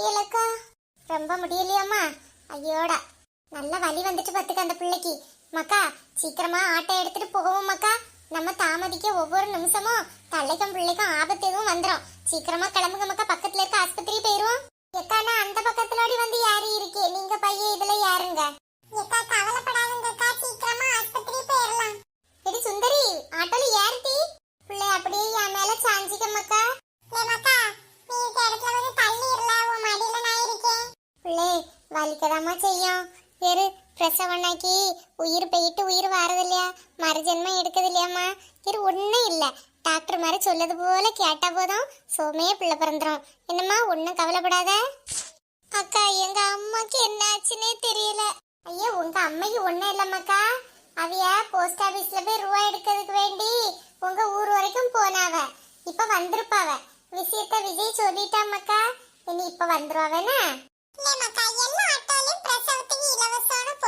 முடியலக்கா? ரொம்ப முடியலையாம்மா. ஐயோடா. நல்ல வலி வந்துட்டு பத்துக்க அந்த பிள்ளைக்கு. மக்கா சீக்கிரமா ஆட்டோ எடுத்துட்டு போவோம் மக்கா. நம்ம தாமதிக்க ஒவ்வொரு நிமிஷமும் தலைக்கும் பிள்ளைக்கும் ஆபத்து எதுவும் வந்துடும் சீக்கிரமா கிளம்புங்க மக்கா. பக்கத்துல இருக்க ஆஸ்பத்திரி போயிருவோம். எக்கா நான் அந்த பக்கத்துலோடி வந்து யாரு இருக்கே? நீங்க பையன் இதுல யாருங்க? எக்கா கவலைப்படாதுங்கக்கா சீக்கிரமா ஆஸ்பத்திரி போயிடலாம் எடி சுந்தரி ஆட்டோல ஏறிட்டி. பிள்ளை அப்படியே என் மேல சாஞ்சிக்க மக்கா. மக்கா நீ இந்த இடத்துல வந்து தள்ளி இருல உன் மடியில நான் இருக்கேன் பிள்ளை வலிக்கதாமா செய்யும். வேறு பிரசவனாக்கி உயிர் போயிட்டு உயிர் வாரது இல்லையா மறுஜென்மம் எடுக்குது இல்லையாம்மா வேறு ஒன்றும் இல்லை. டாக்டர் மாதிரி சொல்லது போல கேட்டா போதும். சோமையே பிள்ளை பிறந்துடும் என்னம்மா ஒன்றும் கவலைப்படாத? அக்கா எங்க அம்மாக்கு என்ன ஆச்சுன்னே தெரியல. ஐயா உங்க அம்மைக்கு ஒன்றும் இல்லம்மாக்கா. அவைய போஸ்ட் ஆபீஸ்ல போய் ரூபா எடுக்கிறதுக்கு வேண்டி உங்க ஊர் வரைக்கும் போனாவ. இப்ப வந்திருப்பாவ. விஷயத்த விஜய் சொல்லிட்டாமக்கா. இனி இப்ப வந்துருவாவேனா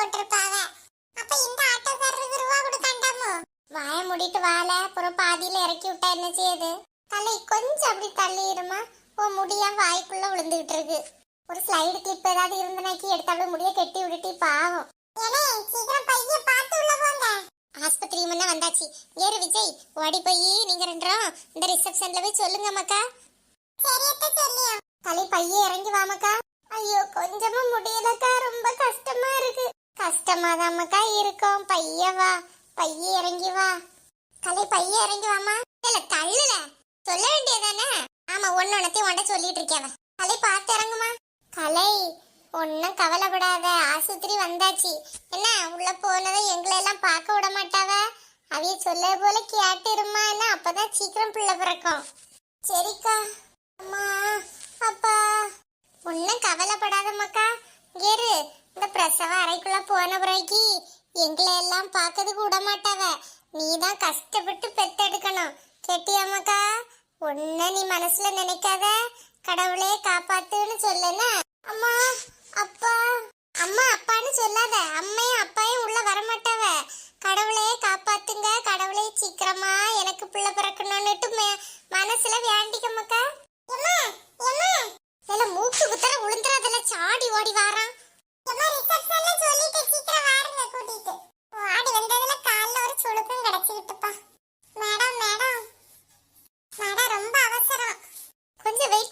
போட்டிருப்பாவ. அப்ப இந்த ஆட்டோக்காரருக்கு ரூபா கொடுக்காண்டாமோ? வாய முடிட்டு வாழ அப்புறம் பாதியில இறக்கி விட்டா என்ன செய்யுது? தலை கொஞ்சம் அப்படி தள்ளிடுமா உன் முடியா வாய்க்குள்ள விழுந்துகிட்டு இருக்கு. ஒரு ஸ்லைடு கிளிப் ஏதாவது இருந்தனாக்கி எடுத்தாலும் முடிய கெட்டி விட்டுட்டு பாவம். சீக்கிரம் பைய பார்த்து உள்ள போங்க. ஆஸ்பத்திரி முன்ன வந்தாச்சு. ஏறு விஜய் ஓடி போய் நீங்க ரெண்டரும் இந்த ரிசப்ஷன்ல போய் சொல்லுங்க மக்கா சரியத்த சொல்லியா. தலை பைய இறங்கி வாமக்கா. ஐயோ கொஞ்சமா முடியலக்கா ரொம்ப கஷ்டமா இருக்கு. கஷ்டமாதாமக்கா இருக்கும். பைய வா. பைய இறங்கி வா. கலை பைய இறங்கி வாமா இல்ல தள்ளுல. சொல்ல வேண்டியதானே? ஆமா ஒன்னு ஒன்னத்தையும் உன்ட சொல்லிட்டு இருக்கேன் கலை பார்த்து இறங்குமா. கலை ஒன்னும் கவலைப்படாத. ஆஸ்பத்திரி வந்தாச்சு. என்ன உள்ள போனதை எங்களை எல்லாம் பார்க்க விட மாட்டாவ? அவைய சொல்ல போல கேட்டிருமா என்ன அப்பதான் சீக்கிரம் பிள்ளை பிறக்கும். சரிக்கா. அம்மா அப்பா. ஒன்னும் கவலைப்படாத மக்கா கேரு இந்த பிரசவ அறைக்குள்ள போன பிறகு எங்களை எல்லாம் பார்க்கறதுக்கு விட மாட்டாவ நீ தான் கஷ்டப்பட்டு பெத்தெடுக்கணும். கேட்டியாமக்கா? ஒன்ன நீ மனசுல நினைக்காத. கடவுளே காப்பாத்துன்னு சொல்லுன. அம்மா அப்பா. அம்மா அப்பான்னு சொல்லாத. அம்மையும் அப்பாயும் உள்ள வரமாட்டாவ. கடவுளே காப்பாத்துங்க. கடவுளே சீக்கிரமா எனக்கு பிள்ளை பிறக்கணும்னுட்டு மனசுல வேண்டிக்கமாக்கா மக்கா என்ன மூக்கு குத்தர உளுந்துறாதல. சாடி ஓடி வாரான் ஆடி வந்ததுல கால்ல ஒரு சுளுக்கும் கிடைச்சிக்கிட்டுப்பா மேடம் மேடம் மேடம் ரொம்ப அவசரம் கொஞ்சம் வெயிட்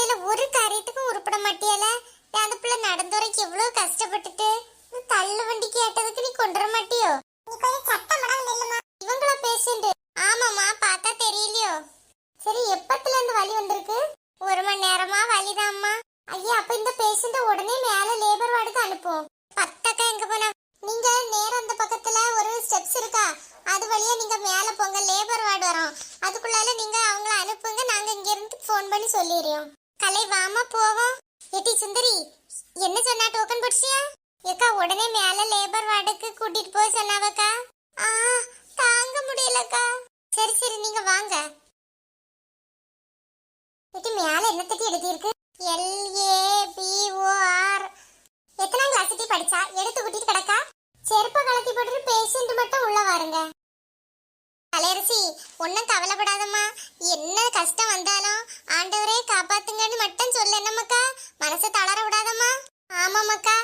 இல்ல ஒரு காரியத்துக்கும் உருப்பட மாட்டியல? அந்த பிள்ளை நடந்து வரைக்கும் எவ்வளவு கஷ்டப்பட்டுட்டு? நீ தள்ளு வண்டி கேட்டதுக்கு நீ கொண்டு வர மாட்டியோ? நீ கொஞ்சம் சத்தம் நில்லுமா. இவங்களா பேஷண்ட் ஆமாமா பார்த்தா தெரியலையோ? சரி எப்பத்துல இருந்து வலி வந்திருக்கு? ஒரு மணி நேரமா வலிதாம்மா. ஐயா அப்ப இந்த பேஷண்ட உடனே மேல லேபர் வார்டுக்கு அனுப்புவோம். பத்தக்கா எங்க போனா? நீங்க நேரம் அந்த பக்கத்துல ஒரு ஸ்டெப்ஸ் இருக்கா? அது வழியா நீங்க மேல போங்க லேபர் வார்டு வரோம். அதுக்குள்ளால நீங்க அவங்கள அனுப்புங்க நாங்க இங்க இருந்து ஃபோன் பண்ணி சொல்லிடுறோம். கலை வாமா போவோம். எட்டி சுந்தரி என்ன சொன்னா டோக்கன் போடுச்சியா? ஏக்கா உடனே மேல லேபர் வார்டுக்கு கூட்டிட்டு போய் சொன்னாவக்கா. ஆ தாங்க முடியலக்கா. சரி சரி நீங்க வாங்க. எட்டி மேல என்ன தட்டி எழுதியிருக்கு L A B O R எத்தனாம் கிளாஸ் டி படிச்சா எடுத்து கூட்டிட்டு கிடக்கா செருப்ப கலத்தி போட்டு பேஷண்ட் மட்டும் உள்ள வாருங்க கலையரசி சொல்லக்கூடாதம்மா என்ன கஷ்டம் வந்தாலும் ஆண்டவரே காப்பாத்துங்கன்னு மட்டும் சொல்லு என்னம்மாக்கா? மனசை தளர விடாதம்மா. ஆமாம்மாக்கா.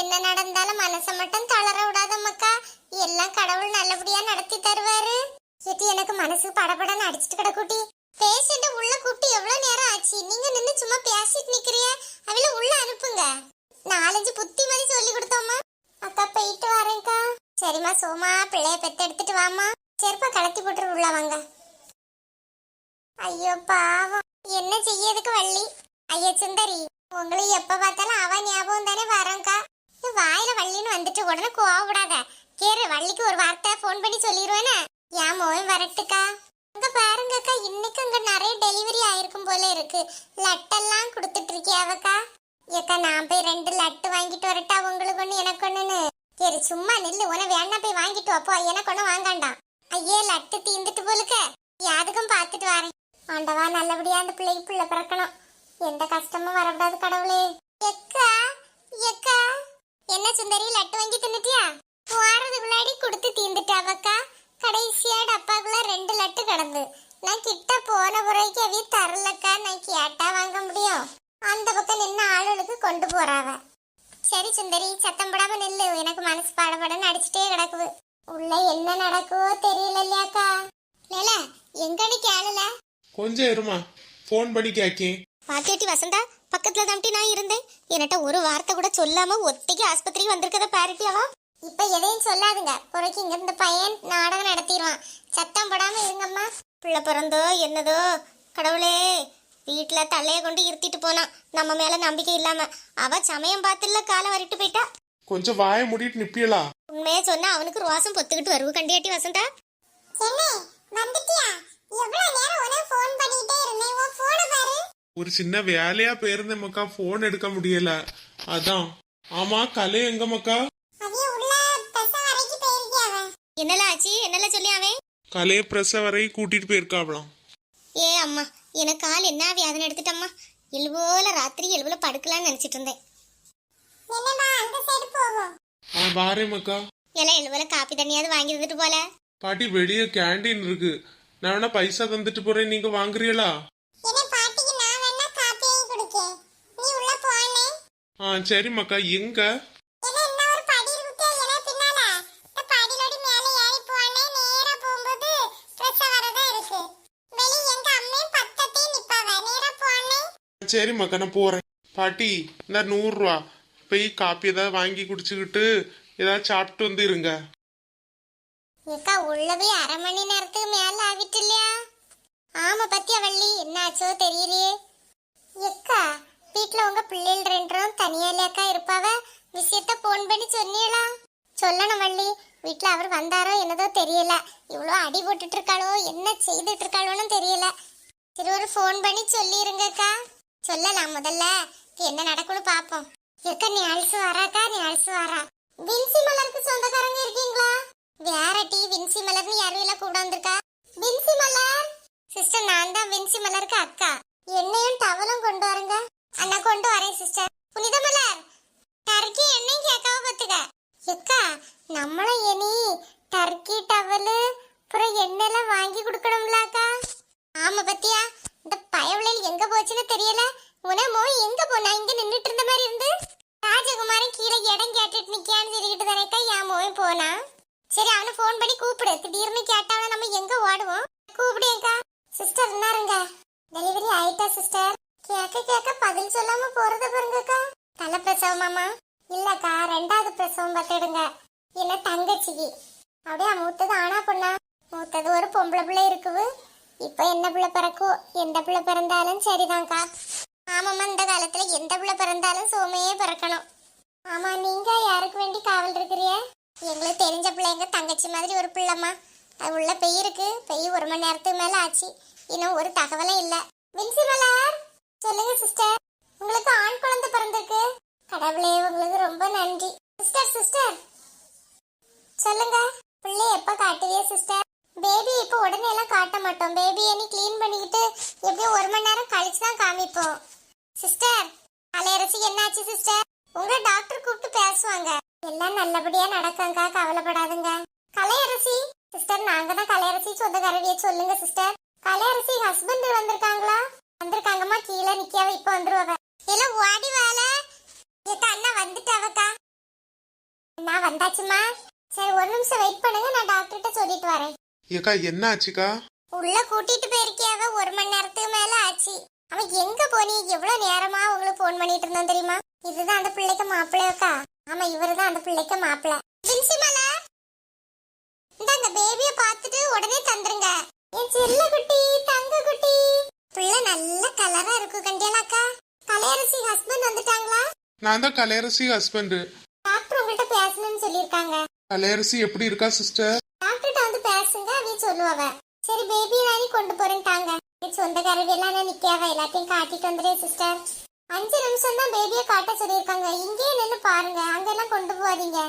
என்ன நடந்தாலும் மனசை மட்டும் தளர விடாதம்மாக்கா. எல்லாம் கடவுள் நல்லபடியா நடத்தி தருவாரு. எட்டி எனக்கு மனசு படபடன்னு அடிச்சிட்டு கிடக்குட்டி பேஷண்ட் உள்ள கூட்டி எவ்வளவு நேரம் ஆச்சு? நீங்க நின்னு சும்மா பேசிட்டு நிக்கிறிய? அவள உள்ள அனுப்புங்க. நாலஞ்சு புத்தி மாதிரி சொல்லி கொடுத்தோம்மா. அக்கா போயிட்டு வரேன்க்கா. சரிம்மா சோமா பிள்ளைய பெத்த எடுத்துட்டு வாமா செருப்பா கலத்தி போட்டு உள்ள வாங்க. ஐயோ பாவம். என்ன செய்யறதுக்கு வள்ளி? ஐயோ சுந்தரி உங்களை எப்ப பார்த்தாலும் அவ ஞாபகம் தானே வரேன்க்கா வாயில வள்ளின்னு வந்துட்டு உடனே கோவப்படாத. கேரு வள்ளிக்கு ஒரு வார்த்தை ஃபோன் பண்ணி சொல்லிடுவேனே ஏன் மோய் வரட்டுக்கா? அங்க பாருங்கக்கா இன்னைக்கு அங்க நிறைய டெலிவரி ஆயிருக்கும் போல இருக்கு. லட்டெல்லாம் கொடுத்துட்டு இருக்கியாவக்கா ஏக்கா நான் போய் ரெண்டு லட்டு வாங்கிட்டு வரட்டா உங்களுக்கு ஒண்ணு எனக்கு ஒண்ணுன்னு? சரி சும்மா நில்லு உன வேணா போய் வாங்கிட்டு வாப்போ. எனக்கு ஒண்ணு வாங்காண்டாம். ஐயே லட்டு தீந்துட்டு போலுக்க. யாதுக்கும் பார்த்துட்டு வரேன். ஆண்டவா நல்லபடியா அந்த பிள்ளைக்கு பிள்ளை பிறக்கணும். எந்த கஷ்டமும் வரக்கூடாது கடவுளே. எக்கா எக்கா. என்ன சுந்தரி லட்டு வாங்கி தின்னுட்டியா? வாரதுக்குள்ளாடி கொடுத்து தீந்துட்டாவக்கா. கடைசியா டப்பாக்குள்ள ரெண்டு லட்டு கிடந்து. நான் கிட்ட போன பிறகு அவிய தரலக்கா நான் கேட்டா வாங்க முடியும். அந்த பக்கம் நின்ன ஆளுகளுக்கு கொண்டு போறாவ. சரி சுந்தரி சத்தம் போடாம நில்லு. எனக்கு மனசு பாடப்படன்னு அடிச்சுட்டே கிடக்குது. உள்ள என்ன நடக்குவோ தெரியல இல்லையாக்கா லேல எங்கன்னு கேளல. கொஞ்சம் இருமா. ஃபோன் பண்ணி பாத்தியாட்டி வசந்தா பக்கத்துல தான்ட்டி நான் இருந்தேன். என்கிட்ட ஒரு வார்த்தை கூட சொல்லாம ஒத்தைக்கு ஆஸ்பத்திரிக்கு வந்திருக்கத பாருட்டியாவா இப்ப எதையும் சொல்லாதுங்க. குறைக்கு இங்க இந்த பையன் நாடகம் நடத்திடுவான். சத்தம் போடாம இருங்கம்மா. பிள்ளை பிறந்தோ என்னதோ? கடவுளே. வீட்டுல தலைய கொண்டு இருத்திட்டு போனான் நம்ம மேல நம்பிக்கை இல்லாம. அவ சமயம் பார்த்துல காலை வரிட்டு போயிட்டா. கொஞ்சம் வாயை மூடிட்டு நிப்பியலா. உண்மையை சொன்னா அவனுக்கு ரோசம் பொத்துக்கிட்டு வருவு கண்டியாட்டி வசந்தா. என்ன? வந்துட்டியா? எவ்வளவு நேரம் உனக்கு ஃபோன் பண்ணிட்டே இருந்தேன்? உன் போனை பாரு. ஒரு சின்ன வேலையா போயிருந்தேன் மக்கா ஃபோன் எடுக்க முடியல. அதான். ஆமா கலை எங்க மக்கா? அவிய உள்ள பஸ் வரைக்கும் போயிருக்கியாவ என்னல ஆச்சு? என்னல சொல்லி அவன்? கலைய பிரச வரை கூட்டிட்டு போயிருக்காவலாம் ஏ அம்மா எனக்கு கால் என்ன வியாதனை எடுத்துட்டம்மா. எழுவோல ராத்திரி எழுவுல படுக்கலாம்னு நினைச்சிட்டு இருந்தேன். என்னம்மா அந்த சைடு போவோம் ஆ வாரேன் மக்கா. எல்லாம் எழுவுல காப்பி தண்ணியாவது வாங்கி வந்துட்டு போல. பாட்டி வெளியே கேண்டீன் இருக்கு. நான் வேணா பைசா தந்துட்டு போறேன். நீங்க வாங்குறீங்களா? ஆ சரி மக்கா எங்க? என்ன என்ன ஒரு படி இருக்கு? என்ன பின்னால? இந்த படியோட மேல ஏறி போனே. நேரா போகும்போது பிரச வரதா இருக்கு. வெளிய எங்க அம்மையும் பத்தத்தையும் நிப்பாவ. நேரா போனே. சரி மக்கா நான் போறேன். பாட்டி இந்த நூறு ரூபா போய் காப்பி ஏதாவது வாங்கி குடிச்சுக்கிட்டு ஏதாவது சாப்பிட்டு வந்து இருங்க. ஏக்கா உள்ளவே அரை மணி நேரத்துக்கு மேல ஆகிட்டு இல்லையா? ஆமா பத்தியா வள்ளி? என்னாச்சோ தெரியலையே. எக்கா வீட்டுல உங்க பிள்ளைகள் ரெண்டும் தனியா இல்லையாக்கா இருப்பாவ? விஷயத்த போன் பண்ணி சொன்னீங்களா? சொல்லணும் வள்ளி. வீட்டுல அவர் வந்தாரோ என்னதோ தெரியல. இவ்வளோ அடி போட்டுட்டு இருக்காளோ என்ன செய்துட்டு இருக்காளோன்னு தெரியல. சரி ஒரு ஃபோன் பண்ணி சொல்லிருங்கக்கா. சொல்லலாம் முதல்ல. என்ன நடக்கும்னு பாப்போம். எக்கா நீ அழிச்சு வராக்கா நீ அழிச்சு வரா. வின்சி மலருக்கு சொந்தக்காரங்க இருக்கீங்களா? வேற டீ வின்சி மலர்னு யாரும் எல்லாம் கூட வந்திருக்கா? வின்சி மலர்? சிஸ்டர் நான் தான் வின்சி மலருக்கு அக்கா. எண்ணெயும் டவலும் கொண்டு வரங்க. அண்ணா கொண்டு வரேன் சிஸ்டர். புனித மலர் டர்க்கி எண்ணெயும் கேட்காம பத்துக்க எக்கா நம்மளும் இனி டர்க்கி டவலு அப்புறம் எண்ணெய்லாம் வாங்கி கொடுக்கணும்லாக்கா ஆமா பத்தியா? இந்த பயவுளையில் எங்க போச்சுன்னு தெரியல. உனமோ எங்க போனா இங்க நின்றுட்டு இருந்த மாதிரி இருந்து. ராஜகுமாரன் கீழே இடம் கேட்டுட்டு நிக்கான்னு சொல்லிக்கிட்டு தானேக்கா என் மோயும் போனா? சரி அவனை ஃபோன் பண்ணி கூப்பிடு. திடீர்னு கேட்டாவன நம்ம எங்க ஓடுவோம்? கூப்பிடுங்கக்கா சிஸ்டர் என்னாருங்க டெலிவரி ஆயிட்டா சிஸ்டர் கேட்க கேட்க பதில் சொல்லாம போறத பாருங்கக்கா. தலை பிரசவமாமா இல்லக்கா ரெண்டாவது பிரசவம் பார்த்துடுங்க. என்ன தங்கச்சிக்கு. அப்படியே மூத்தது ஆனா பொண்ணா? மூத்தது ஒரு பொம்பளை பிள்ளை இருக்குது. இப்போ என்ன பிள்ளை பிறக்கும் எந்த பிள்ளை பிறந்தாலும் சரிதான்க்கா. ஆமாம்மா இந்த காலத்தில் எந்த பிள்ளை பிறந்தாலும் சோமையே பிறக்கணும். ஆமாம் நீங்கள் யாருக்கு வேண்டி காவல் இருக்கிறிய எங்களுக்கு தெரிஞ்ச பிள்ளைங்க தங்கச்சி மாதிரி ஒரு பிள்ளைம்மா. அது உள்ள பெய்யிருக்கு பெய் ஒரு மணி நேரத்துக்கு மேல ஆச்சு. இன்னும் ஒரு தகவலும் இல்ல. வின்சி மலர் சொல்லுங்க சிஸ்டர் உங்களுக்கு ஆண் குழந்தை பிறந்திருக்கு. கடவுளே உங்களுக்கு ரொம்ப நன்றி. சிஸ்டர் சிஸ்டர் சொல்லுங்க பிள்ளை எப்ப காட்டுவிய சிஸ்டர் பேபி இப்போ உடனே எல்லாம் காட்ட மாட்டோம். பேபியை நீ க்ளீன் பண்ணிக்கிட்டு எப்படியும் ஒரு மணி நேரம் கழிச்சு தான் காமிப்போம். சிஸ்டர் அலையரசி என்னாச்சு சிஸ்டர் உங்க டாக்டர் கூப்பிட்டு பேசுவாங்க. எல்லாம் நல்லபடியா நடக்குங்க கவலைப்படாதுங்க. கலையரசி சிஸ்டர் நாங்க தான் கலையரசி சொந்தக்காரவிய சொல்லுங்க சிஸ்டர் கலையரசி ஹஸ்பண்ட் வந்திருக்காங்களா? வந்திருக்காங்கம்மா கீழே நிக்காவ இப்ப வந்துருவாங்க. எல்லாம் ஓடி வாழ எங்க அண்ணா வந்துட்டாவக்கா. நான் வந்தாச்சுமா சரி ஒரு நிமிஷம் வெயிட் பண்ணுங்க நான் டாக்டர்கிட்ட சொல்லிட்டு வரேன். ஏக்கா என்ன ஆச்சுக்கா? உள்ள கூட்டிட்டு போயிருக்கியாவ ஒரு மணி நேரத்துக்கு மேல ஆச்சு. அவன் எங்க போனி எவ்வளவு நேரமா உங்களுக்கு போன் பண்ணிட்டு இருந்தான் தெரியுமா? இதுதான் அந்த பிள்ளைக்கு மாப்பிள்ளையக்கா. ஆமா இவருதான் அந்த பிள்ளைக்கு மாப்பிள்ளை. பிரின்சி மலர் இந்த அந்த பேபிய பார்த்துட்டு உடனே தந்துருங்க. என் செல்ல குட்டி தங்க குட்டி. பிள்ளை நல்ல கலரா இருக்கு கண்டியலாக்கா கலையரசி ஹஸ்பண்ட் வந்துட்டாங்களா? நான் தான் கலையரசி ஹஸ்பண்ட் டாக்டர் உங்கள்கிட்ட பேசணும்னு சொல்லியிருக்காங்க. கலையரசி எப்படி இருக்கா சிஸ்டர் டாக்டர்கிட்ட வந்து பேசுங்க அவ சொல்லுவாவ. சரி பேபி நானி கொண்டு போறேன்ட்டாங்க. சொந்தக்காரவி எல்லாம் நிக்காவ எல்லாத்தையும் காட்டிட்டு வந்துடுறேன் சிஸ்டர் அஞ்சு நிமிஷம் தான் பேபியை காட்ட சொல்லியிருக்காங்க. இங்கேயே நின்று பாருங்க. அங்கெல்லாம் கொண்டு போகாதீங்க.